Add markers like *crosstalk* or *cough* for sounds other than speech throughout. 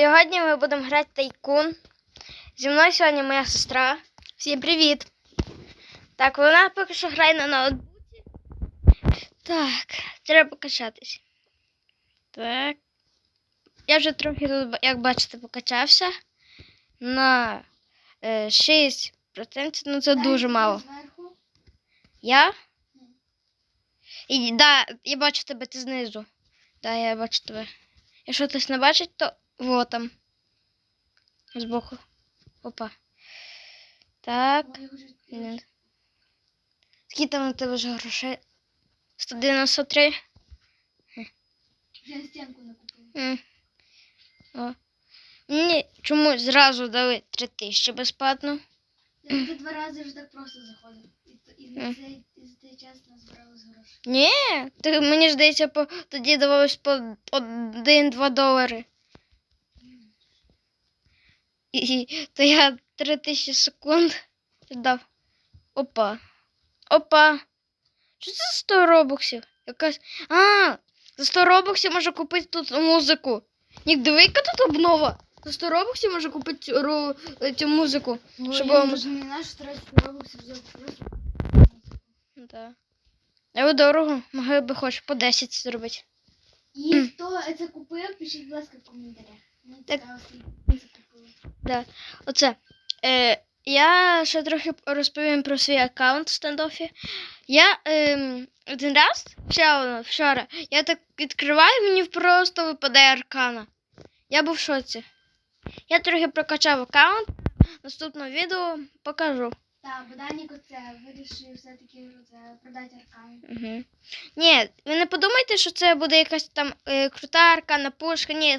Сьогодні ми будемо грати тайкун. Зі мною сьогодні моя сестра. Всім привіт! Так, вона поки що грає на ноутбуці. Так, треба покачатись. Так. Я вже трохи тут, як бачите, покачався. На е, 6%. Ну це дуже мало. Я? І, да, я бачу тебе ти знизу. Да, я бачу тебе. Якщо хтось не бачить, то вот там. Збоку. Опа. Так. Я вже Скільки там у тебе ж грошей? 193. вже стінку накупив. О. Мені чомусь зразу дали 3000 безплатно. Я туди два рази вже так просто заходив. І, і за цей, і за цей час назбирали з грошей. Ні, ти, мені здається, по, тоді давалось по 1-2 долари. І, то я 3000 секунд дав. Опа. Опа. Що це за 100 робоксів? Якась. А, за 100 робоксів можна купити тут музику. Нік, диви, яка тут обнова. За 100 робоксів можна купити цю, ру- цю музику. Ну, Щоб я вам- не наш тратити робоксів за просто. Да. Але дорого, могли би хоч по 10 зробити. І хто це купив, пишіть, будь ласка, в коментарях. Мені Так. цікаво, скільки це купили. Оце. Е, я ще трохи розповім про свій аккаунт в стендофі. Я ем, один раз, вчора, вчора, я так відкриваю, мені просто випадає аркана. Я був в шоці. Я трохи прокачав аккаунт. Наступне відео покажу. Так, Боданік оце вирішив все-таки продати аркан. Угу. Ні, ви не подумайте, що це буде якась там е, крута аркана, пушка, ні,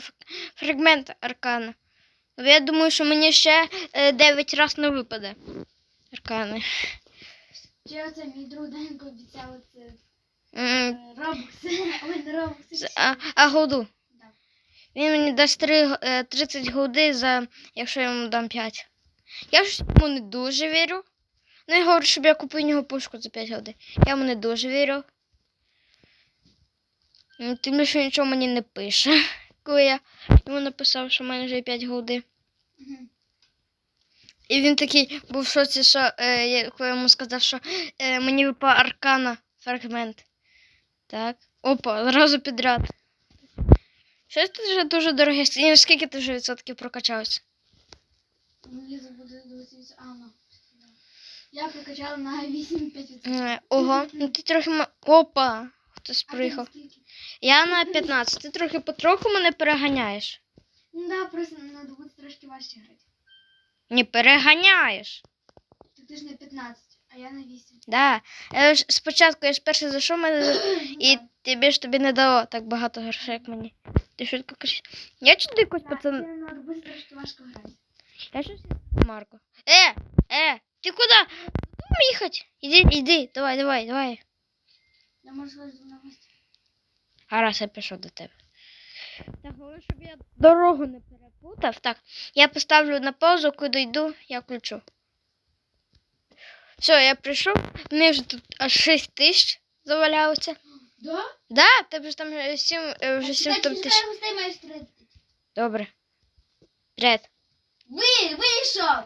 фрагмент аркана. Я думаю, що мені ще е, 9 разів не випаде. Аркани. Чи оце мій друг обіцяв оце М, е, робокси. *laughs* Не робокси. А, а голду. Да. Він мені дасть 3, е, 30 голди, за, якщо я йому дам 5. Я ж йому не дуже вірю. Ну, я говорю, щоб я купив нього пушку за 5 голди. Я йому не дуже вірю. Ну, Тим більше нічого мені не пише. Коли я йому написав, що в мене вже 5 голди. І він такий був в шоці, що е, я, коли йому сказав, що е, мені випав аркана фрагмент. Так. Опа, зразу підряд. Щось тут вже дуже дороге. І скільки ти вже відсотків прокачався? Я забуду дивитися. А, ну. Я прокачала на 8,5%. Е, Ого, ну ти трохи. Опа! Хтось приїхав. Я на 15. Ти трохи потроху мене переганяєш. Ну да, просто на добути трошки важче грати. Не переганяєш. Так ти ж на 15, а я на 8. Да. Я ж спочатку я ж перший зайшов мене *clears throat* і тобі ж тобі не дало так багато грошей, як мені. Ти швидко кажеш. Я чуди якось Так, пацан. на добути трошки важко грати. Я щось Марко. Е, е, ти куди? Куди їхати? Іди, іди, давай, давай, давай. Я можу сходити на гості. Гаразд, я пішов до тебе. Так, головне, щоб я дорогу не перепутав. Так, я поставлю на паузу, коли йду, я включу. Все, я прийшов. Мені вже тут аж 6 тисяч завалялося. Да? Да, тебе ж там е, 7, е, вже 7 Так, там тисяч. Добре. Привіт. Ви, вийшов!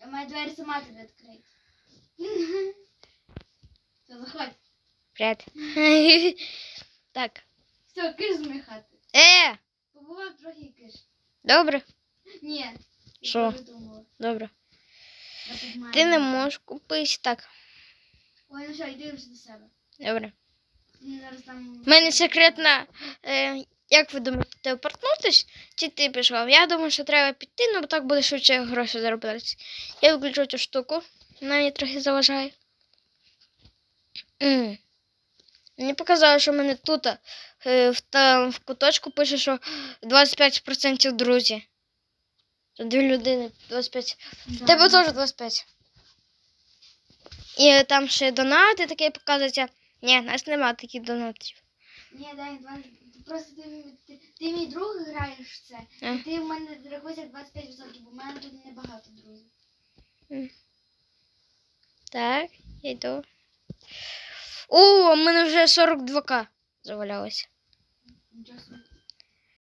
Я маю двері сама тобі відкрити. *laughs* Все, заходь. Привіт. *laughs* Так. Все, киш з хати. Е, Побував трохи киш. добре, Ні. Що? добре. Ти не можеш купити так. Ой, ну все, йди вже до себе. Добре. У мене секретна. Е, як ви думаєте, телепортнутись? Чи ти пішов? Я думаю, що треба піти, ну бо так буде швидше гроші заробляти. Я виключу цю штуку. Вона мені трохи заважає. Мені показало, що в мене тут е, в, там, в куточку пише, що 25% друзі. Дві людини 25. Да. Тебе теж 25. І там ще донати таке показується. Ні, нас нема таких донатів. Ні, дай, два. Просто ти, ти, ти мій друг граєш в це. А. І ти в мене рахуйся 25%, бо в мене тут небагато друзів. Так, я йду. О, у мене вже 42к завалялося.